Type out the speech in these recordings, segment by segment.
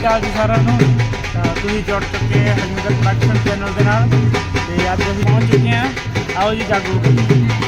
ਅਕਾਲ ਜੀ ਸਾਰਿਆਂ ਨੂੰ। ਤਾਂ ਤੁਸੀਂ ਜੁੜ ਚੁੱਕੇ ਹੋ ਹਰਮਿੰਦਰ ਪ੍ਰੋਡਕਸ਼ਨ ਚੈਨਲ ਦੇ ਨਾਲ। ਤੇ ਅੱਜ ਅਸੀਂ ਪਹੁੰਚ ਚੁੱਕੇ ਹਾਂ। ਆਓ ਜੀ ਜਾਗੋ।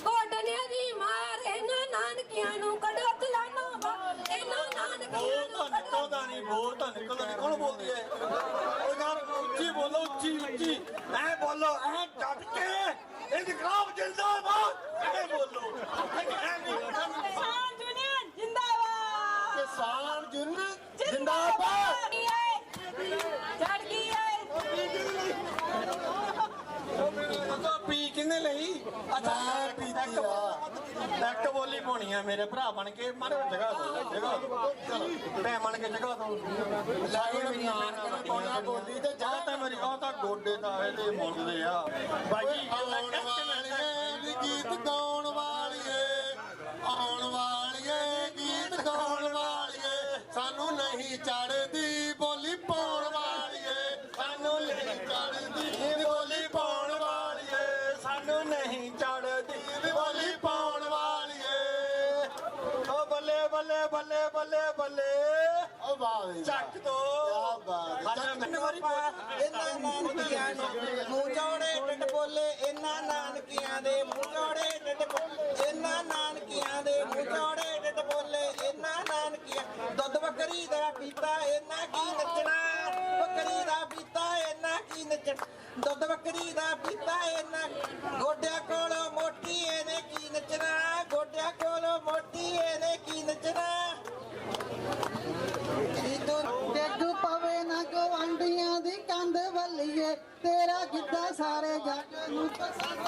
ਕੋਟਨਿਆਂ ਦੀ ਮਾਰ ਇਹਨਾਂ ਨਾਨਕਿਆਂ ਨੂੰ ਕੱਢੋ ਤਲਾਨਾ ਇਹਨਾਂ ਨਾਨਕਿਆਂ ਨੂੰ ਬਹੁਤ ਨਿਕਲਦਾ ਨਹੀਂ ਬਹੁਤ ਨਿਕਲਦਾ ਨਹੀਂ। ਕੌਣ ਬੋਲਦੀ ਹੈ? ਉਹ ਯਾਰ ਉੱਚੀ ਬੋਲੋ ਉੱਚੀ ਉੱਚੀ। ਐ ਬੋਲੋ ਐ ਡਟ ਕੇ ਇਨਕਲਾਬ ਜਿੰਦਾਬਾਦ ਐ ਬੋਲੋ ਐ ਨਹੀਂ ਕਿਸਾਨ ਯੂਨੀਅਨ ਜਿੰਦਾਬਾਦ ਕਿਸਾਨ ਜੁਨ ਜਿੰਦਾਬਾਦ ਚੜ ਗਈ ਏ ਉਹ ਪੀ ਕਿੰਨੇ ਲਈ ਅੱਛਾ ਮੈਂ ਪੀਤੀ ਆ। ਇੱਕ ਬੋਲੀ ਪਾਉਣੀ ਆ ਮੇਰੇ ਭਰਾ ਬਣ ਕੇ ਮਾਰੇ ਜਗ੍ਹਾ ਦੋ ਜਗ੍ਹਾ ਦੋ। ਮੈਂ ਬਣ ਕੇ ਜਗ੍ਹਾ ਦੋ। ਵੀ ਨਾ ਪਾਉਣਾ ਬੋਲੀ ਤੇ ਜਗ੍ਹਾ ਤਾਂ ਮੇਰੀ ਉਹ ਤਾਂ ਗੋਡੇ ਦਾ ਇਹਦੇ ਮੁੱਲਦੇ ਆ। ਬਾਈ ਆਉਣ ਵਾਲੀਏ ਗੀਤ ਗਾਉਣ ਵਾਲੀਏ ਆਉਣ ਵਾਲੀਏ ਚੜਦੀ ਬੋਲੀ ਪਾਉਣ ਵਾਲੀਏ। ਓ ਬੱਲੇ ਬੱਲੇ ਬੱਲੇ ਬੱਲੇ ਬੱਲੇ। ਓ ਵਾਹ ਵੀ ਵਾਹ। ਚੱਕ ਦੋ। ਕਿਆ ਬਾਤ ਹੈ। ਚੱਕ ਵਾਰੀ ਇਹਨਾਂ ਨਾਨਕੀਆਂ ਨੂੰ। ਮੂੰਹ ਚੌੜੇ ਟਿੱਡ ਬੋਲੇ ਇਹਨਾਂ ਨਾਨਕੀਆਂ ਦੇ ਮੂੰਹ ਚੌੜੇ ਟਿੱਡ ਬੋਲੇ ਇਹਨਾਂ ਨਾਨਕੀਆਂ ਦੇ ਮੂੰਹ ਚੌੜੇ ਟਿੱਡ ਬੋਲੇ ਇਹਨਾਂ ਨਾਨਕੀਆਂ। ਦੁੱਧ ਬੱਕਰੀ ਦਾ ਪੀਤਾ ਇਹਨਾਂ ਕੀ ਨੱਚਣਾ? ਬੱਕਰੀ ਦਾ ਪੀਤਾ ਇਹਨਾਂ ਕੀ ਨੱਚਣਾ। ਦੁੱਧ ਬੱਕਰੀ ਦਾ ਪੀਤਾ ਇਹਨਾਂ ਗੋਡਿਆਂ ਕੋਲੋਂ ਮੋਟੀ ਇਹਨੇ ਕੀ ਨੱਚਣਾ। ਗੋਡਿਆਂ ਕੋਲੋਂ ਮੋਟੀ ਇਹਨੇ ਕੀ ਨੱਚਣਾ। ਡਿੱਗ ਪਵੇ ਨਾ ਗਵਾਂਢੀਆਂ ਦੀ ਕੰਧ ਵੱਲੀਏ, ਤੇਰਾ ਗਿੱਧਾ ਸਾਰੇ ਜੱਗ ਨੂੰ ਪਸੰਦ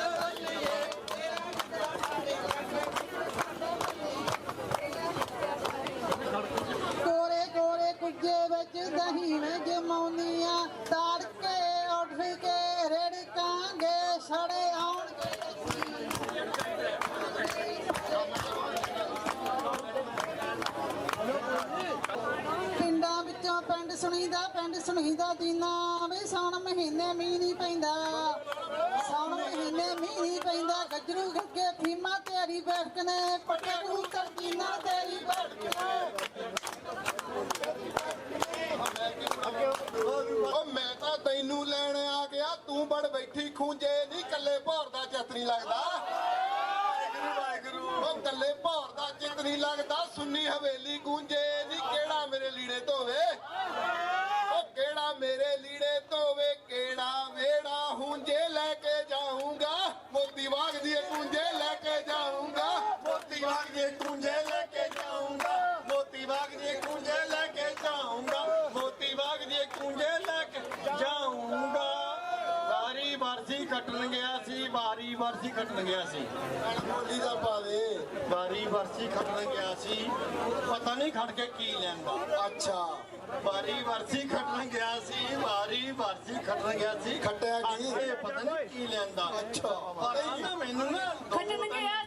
ਸੜੇ ਆਉਣਗੇ ਪਿੰਡਾਂ ਵਿੱਚੋਂ ਪਿੰਡ ਸੁਣੀਦਾ ਪਿੰਡ ਸੁਣੀਦਾ ਦੀਨਾ। ਵੇ ਸੌਣ ਮਹੀਨੇ ਮੀਂਹ ਨਹੀਂ ਪੈਂਦਾ। ਸੌਣ ਮਹੀਨੇ ਮੀਂਹ ਨਹੀਂ ਪੈਂਦਾ। ਗੱਜਰੂ ਗੱਗੇ ਫੀਮਾ ਤੇਰੀ ਬੈਠਕ ਨੇ। ਪੱਟੇ ਕਬੂਤਰ ਦੀਨਾ ਤੇਰੀ ਬੈਠਕ ਨੇ ਓ ਮੈਂ ਤਾਂ ਤੈਨੂੰ ਲੈਣ ਆ ਗਿਆ ਤੂੰ ਬੜ ਬੈਠੀ ਖੂੰਜੇ ਨਹੀਂ ਕੱਲੇ ਭੌਰ ਦਾ ਚਿੱਤ ਨਹੀਂ ਲੱਗਦਾ। ਵਾਹਿਗੁਰੂ ਵਾਹਿਗੁਰੂ ਕੱਲੇ ਭੌਰ ਦਾ ਚਿੱਤ ਨਹੀਂ ਲੱਗਦਾ, ਸੁੰਨੀ ਹਵੇਲੀ ਗੂੰਜੇ ਨਹੀਂ, ਕਿਹੜਾ ਮੇਰੇ ਲੀੜੇ ਧੋਵੇ? ਓ ਕਿਹੜਾ ਮੇਰੇ ਲੀੜੇ ਧੋਵੇ? ਕਿਹੜਾ ਵੇੜਾ ਹੁੰਜੇ ਲੈ ਕੇ ਜਾਊਂਗਾ? ਮੋਤੀ ਵਾਗ ਦੀ ਗੂੰਜੇ ਲੈ ਕੇ ਜਾਊਂਗਾ। ਮੋਤੀ ਵਾਗ ਦੀ ਗੂੰਜੇ ਲੈ ਕੇ ਜਾਊਂਗਾ। ਵਾਰੀ ਵਰਸੀ ਕੱਟਣ ਗਿਆ ਸੀ ਵਾਰੀ ਵਰਸੀ ਕੱਟਣ ਗਿਆ ਸੀ। ਬੋਲੀ ਦਾ ਪਾ ਦੇ। ਵਾਰੀ ਵਰਸੀ ਖੱਟਣ ਗਿਆ ਸੀ। ਪਤਾ ਨਹੀਂ ਖੜ ਕੇ ਕੀ ਲੈਂਦਾ ਅੱਛਾ। ਵਾਰੀ ਵਰਸੀ ਖੱਟਣ ਗਿਆ ਸੀ ਵਾਰੀ ਵਰਸੀ ਖੱਟਣ ਗਿਆ ਸੀ। ਖੱਟਿਆ ਕੀ? ਪਤਾ ਨਹੀਂ ਕੀ ਲੈਂਦਾ ਅੱਛਾ। ਪਰ ਮੈਨੂੰ ਨਾ ਖੱਟਣ ਗਿਆ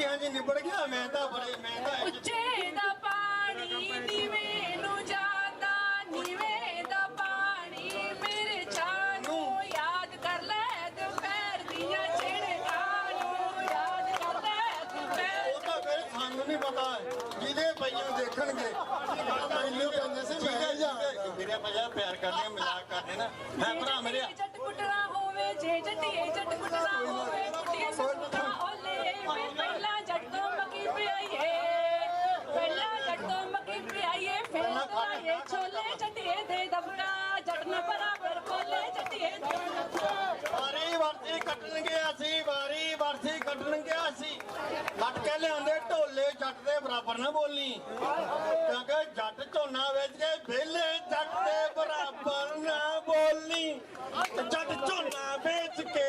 ਹਾਂਜੀ ਹਾਂਜੀ ਨਿਬੜ ਗਿਆ ਮੈਂ ਤਾਂ ਬੜੇ ਮੈਂ ਤਾਂ ਉੱਚੇ ਦਾ ਪਾਣੀ ਨੀਵੇਂ ਨੂੰ ਜਾਂਦਾ ਨੀਵੇਂ ਦਾ ਪਾਣੀ ਮੇਰੇ ਚਾਹ ਨੂੰ ਯਾਦ ਕਰ ਲੈ ਦੁਪਹਿਰ ਦੀਆਂ ਛਿੜਕਾਂ ਨੂੰ ਯਾਦ ਕਰ ਲੈ ਦੁਪਹਿਰ ਉਹ ਤਾਂ ਫਿਰ ਸਾਨੂੰ ਨਹੀਂ ਪਤਾ ਜਿਹਦੇ ਪਈਆਂ ਦੇਖਣਗੇ। ਮੈਨੂੰ ਕਹਿੰਦੇ ਸੀ ਮੈਂ ਜਾ ਮੇਰੇ ਪੰਜਾ ਪਿਆਰ ਕਰਨੇ ਮਜ਼ਾਕ ਕਰਨੇ ਨਾ ਹੈ ਭਰਾ ਮੇਰੇ ਜੱਟ ਕੁੱਟਣਾ ਹੋਵੇ ਜੇ ਜੱਟੀਏ ਜੱਟ ਕੁੱਟਣਾ ਹੋਵੇ ਕੁੱਟੀਏ ਸੁਣਦਾ ਵੇ ਪਹਿਲਾਂ ਜੱਟ ਤੋਂ ਮੱਕੀ ਪਿਆਈਏ ਪਹਿਲਾਂ ਜੱਟ ਤੋਂ ਮੱਕੀ ਪਿਆਈਏ ਫਿਰ ਤਰਾਏ ਛੋਲੇ ਜੱਟੀਏ ਦੇ ਦਬਕਾ ਜੱਟ ਨਾ ਬਰਾਬਰ ਬੋਲੇ ਜੱਟੀਏ ਦੇ ਵਾਰੀ ਵਰਸੀ ਵਾਰੀ ਵਰਸੀ ਕੱਟਣਗੇ ਅਸੀਂ। ਕੱਟ ਕੇ ਲਿਆਂਦੇ ਢੋਲੇ ਜੱਟ ਦੇ ਬਰਾਬਰ ਨਾ ਬੋਲੀ। ਕਿਉਂਕਿ ਜੱਟ ਝੋਨਾ ਵੇਚ ਕੇ ਵਿਹਲੇ ਜੱਟ ਦੇ ਬਰਾਬਰ ਨਾ ਬੋਲੀ। ਜੱਟ ਝੋਨਾ ਵੇਚ ਕੇ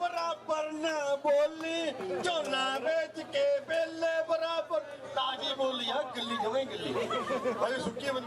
ਬਰਾਬਰ ਨਾ ਬੋਲੀ, ਝੋਨਾ ਵੇਚ ਕੇ ਵਿਹਲੇ ਬਰਾਬਰ। ਤਾਜੀ ਬੋਲੀ ਆ, ਗਿੱਲੀ ਜਵੇਂ ਗਿੱਲੀ। ਅਰੇ ਸੁੱਕੀ ਬਣ